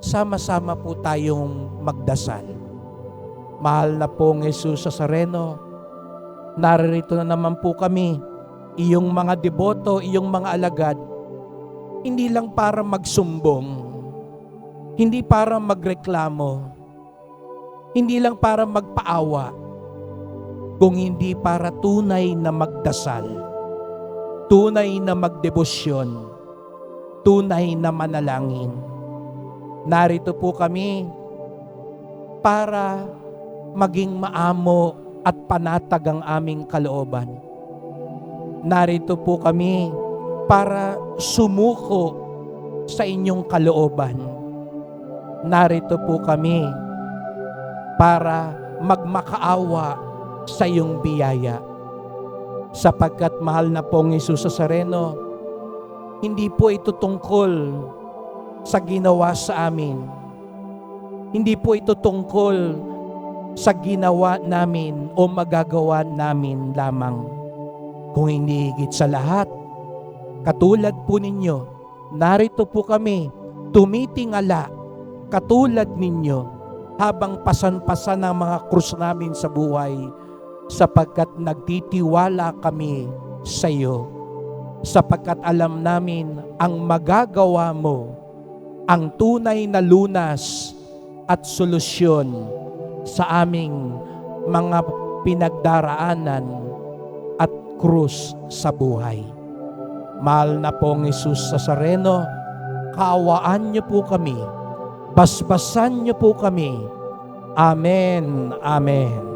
sama-sama po tayong magdasal. Mahal na pong Jesus sa Sareno, naririto na naman po kami, iyong mga deboto, iyong mga alagad, hindi lang para magsumbong, hindi para magreklamo, hindi lang para magpaawa, kung hindi para tunay na magdasal, tunay na magdebosyon, tunay na manalangin. Narito po kami para maging maamo at panatag ang aming kalooban. Narito po kami para sumuko sa inyong kalooban. Narito po kami para magmakaawa sa iyong biyaya. Sapagkat mahal na pong Isus sa Sareno, hindi po ito tungkol sa ginawa sa amin. Hindi po ito tungkol sa ginawa namin o magagawa namin lamang. Kung hindi higit sa lahat, katulad po ninyo, narito po kami, tumitingala, katulad ninyo, habang pasan-pasan ang mga krus namin sa buhay, sapagkat nagtitiwala kami sa iyo, sapagkat alam namin ang magagawa mo, ang tunay na lunas at solusyon sa aming mga pinagdaraanan at krus sa buhay. Mahal na pong Isus sa Sareno, kaawaan niyo po kami, basbasan niyo po kami. Amen, Amen.